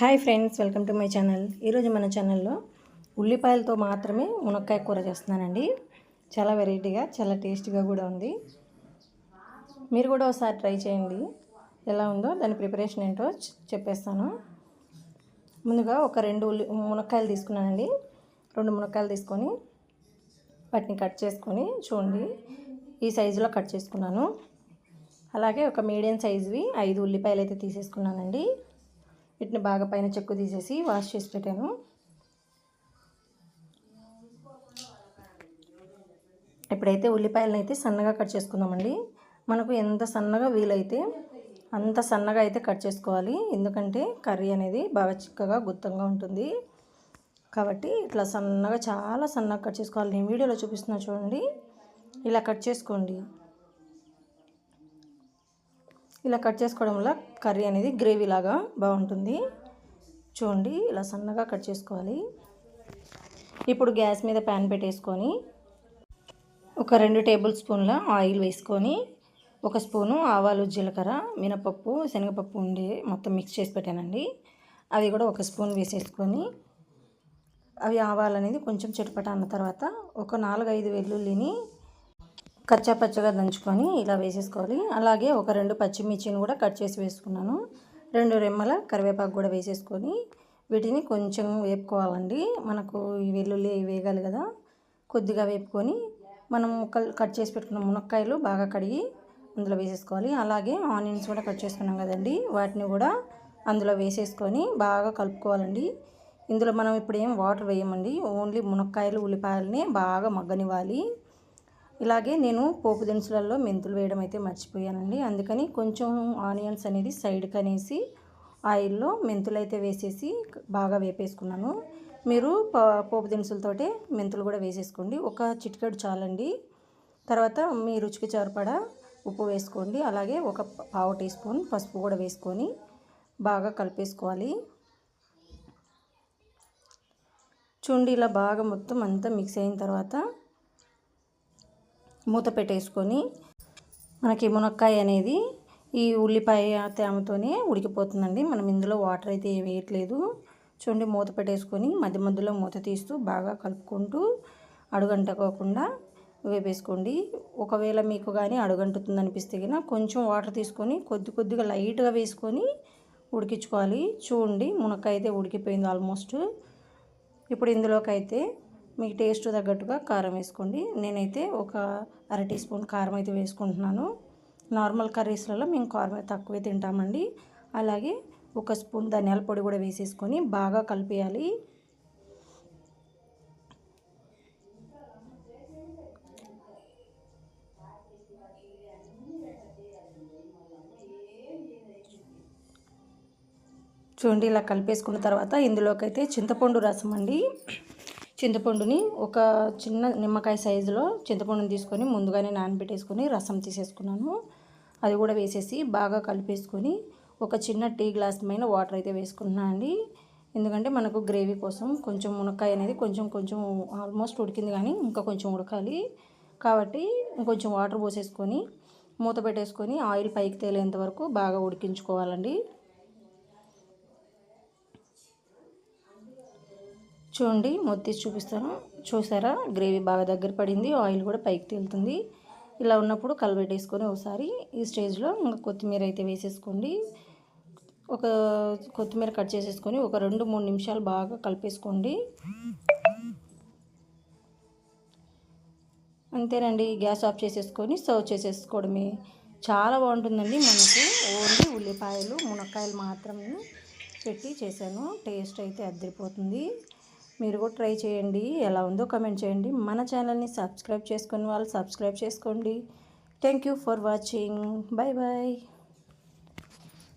Hi friends welcome to my channel. ఈరోజు మన ఛానల్లో ఉల్లిపాయలతో మాత్రమే మునక్కాయ కూర చేస్తున్నానండి. చాలా వెరైటీగా చాలా టేస్టీగా కూడా ఉంది. మీరు కూడా ఒకసారి ట్రై చేయండి. ఎలా ఉందో దాని ప్రిపరేషన్ ఏంటో చెప్పేస్తాను. ముందుగా ఒక రెండు ఉల్లి మునక్కాయలు తీసుకున్నానండి. రెండు మునక్కాయలు తీసుకొని వాటిని కట్ చేసుకొని చూడండి. ఈ సైజులో కట్ చేసుకున్నాను. అలాగే ఒక మీడియం సైజువి ఐదు ఉల్లిపాయలు అయితే తీసేసుకున్నానండి. వీటిని బాగా పైన చెక్కు తీసేసి వాష్ చేసి పెట్టాను. ఇప్పుడైతే ఉల్లిపాయలను అయితే సన్నగా కట్ చేసుకుందామండి. మనకు ఎంత సన్నగా వీలైతే అంత సన్నగా అయితే కట్ చేసుకోవాలి. ఎందుకంటే కర్రీ అనేది బాగా చిక్కగా గుత్తంగా ఉంటుంది. కాబట్టి ఇట్లా సన్నగా చాలా సన్నగా కట్ చేసుకోవాలి. నేను వీడియోలో చూపిస్తున్నా చూడండి. ఇలా కట్ చేసుకోండి. ఇలా కట్ చేసుకోవడం వల్ల కర్రీ అనేది గ్రేవీ లాగా బాగుంటుంది. చూడండి ఇలా సన్నగా కట్ చేసుకోవాలి. ఇప్పుడు గ్యాస్ మీద ప్యాన్ పెట్టేసుకొని ఒక రెండు టేబుల్ స్పూన్ల ఆయిల్ వేసుకొని ఒక స్పూను ఆవాలు జీలకర్ర మినపప్పు శనగపప్పు ఉండి మొత్తం మిక్స్ చేసి పెట్టానండి. అది కూడా ఒక స్పూన్ వేసేసుకొని అవి ఆవాలు అనేది కొంచెం చిటపట అన్న తర్వాత ఒక నాలుగైదు వెల్లుల్లిని కచ్చా పచ్చగా దంచుకొని ఇలా వేసేసుకోవాలి. అలాగే ఒక రెండు పచ్చిమిర్చిని కూడా కట్ చేసి వేసుకున్నాను. రెండు రెమ్మల కరివేపాకు కూడా వేసేసుకొని వీటిని కొంచెం వేపుకోవాలండి. మనకు ఈ వెల్లుల్లి వేగాలి కదా. కొద్దిగా వేపుకొని మనం ముక్కలు కట్ చేసి పెట్టుకున్న మునక్కాయలు బాగా కడిగి అందులో వేసేసుకోవాలి. అలాగే ఆనియన్స్ కూడా కట్ చేసుకున్నాం కదండి. వాటిని కూడా అందులో వేసేసుకొని బాగా కలుపుకోవాలండి. ఇందులో మనం ఇప్పుడు ఏం వాటర్ వేయమండి. ఓన్లీ మునక్కాయలు ఉల్లిపాయలని బాగా మగ్గనివ్వాలి. ఇలాగే నేను పోపు దినుసులలో మెంతులు వేయడం అయితే మర్చిపోయానండి. అందుకని కొంచెం ఆనియన్స్ అనేది సైడ్కి అనేసి ఆయిల్లో మెంతులు అయితే వేసేసి బాగా వేపేసుకున్నాను. మీరు పోపు దినుసులతోటే మెంతులు కూడా వేసేసుకోండి. ఒక చిటికెడు చాలండి. తర్వాత మీ రుచికి సరిపడా ఉప్పు వేసుకోండి. అలాగే ఒక పావు టీ స్పూన్ పసుపు కూడా వేసుకొని బాగా కలిపేసుకోవాలి. చుండి ఇలా బాగా మొత్తం అంతా మిక్స్ అయిన తర్వాత మూత పెట్టేసుకొని మనకి మునక్కాయ అనేది ఈ ఉల్లిపాయ తేమతోనే ఉడికిపోతుందండి. మనం ఇందులో వాటర్ అయితే ఏం వేయట్లేదు. చూడండి మూత పెట్టేసుకొని మధ్య మధ్యలో మూత తీస్తూ బాగా కలుపుకుంటూ అడుగంటకోకుండా వేపేసుకోండి. ఒకవేళ మీకు కానీ అడుగంటుతుంది అనిపిస్తే కనుక కొంచెం వాటర్ తీసుకొని కొద్ది కొద్దిగా లైట్గా వేసుకొని ఉడికించుకోవాలి. చూడండి మునక్కాయ అయితే ఉడికిపోయింది ఆల్మోస్ట్. ఇప్పుడు ఇందులోకి అయితే మీకు టేస్ట్ తగ్గట్టుగా కారం వేసుకోండి. నేనైతే ఒక అర టీ స్పూన్ కారం అయితే వేసుకుంటున్నాను. నార్మల్ కర్రీస్లలో మేము కారం అయితే తక్కువే తింటామండి. అలాగే ఒక స్పూన్ ధనియాల పొడి కూడా వేసేసుకొని బాగా కలిపేయాలి. చూడండి ఇలా కలిపేసుకున్న తర్వాత ఇందులోకి అయితే చింతపండు రసం అండి. చింతపండుని ఒక చిన్న నిమ్మకాయ సైజులో చింతపండుని తీసుకొని ముందుగానే నానబెట్టేసుకొని రసం తీసేసుకున్నాను. అది కూడా వేసేసి బాగా కలిపేసుకొని ఒక చిన్న టీ గ్లాస్ పైన వాటర్ అయితే వేసుకున్నాను అండి. ఎందుకంటే మనకు గ్రేవీ కోసం కొంచెం మునక్కాయ అనేది కొంచెం కొంచెం ఆల్మోస్ట్ ఉడికింది కానీ ఇంకా కొంచెం ఉడకాలి. కాబట్టి ఇంకొంచెం వాటర్ పోసేసుకొని మూత పెట్టేసుకొని ఆయిల్ పైకి తేలేంత వరకు బాగా ఉడికించుకోవాలండి. చూడండి మొత్తి చూపిస్తాను. చూసారా? గ్రేవీ బాగా దగ్గర పడింది. ఆయిల్ కూడా పైకి తేలుతుంది. ఇలా ఉన్నప్పుడు కలబెట్టేసుకొని ఒకసారి ఈ స్టేజ్లో ఇంకా కొత్తిమీర అయితే వేసేసుకోండి. ఒక కొత్తిమీర కట్ చేసేసుకొని ఒక రెండు మూడు నిమిషాలు బాగా కలిపేసుకోండి. అంతేనండి. గ్యాస్ ఆఫ్ చేసేసుకొని సర్వ్ చేసేసుకోవడమే. చాలా బాగుంటుందండి మనకు. ఓన్లీ ఉల్లిపాయలు మునక్కాయలు మాత్రమే పెట్టి చేశాను. టేస్ట్ అయితే అద్దరిపోతుంది. మీరు కూడా ట్రై చేయండి. ఎలా ఉందో కమెంట్ చేయండి. మన ఛానల్ని సబ్స్క్రైబ్ చేసుకుని వాళ్ళు సబ్స్క్రైబ్ చేసుకోండి. Thank you for watching bye bye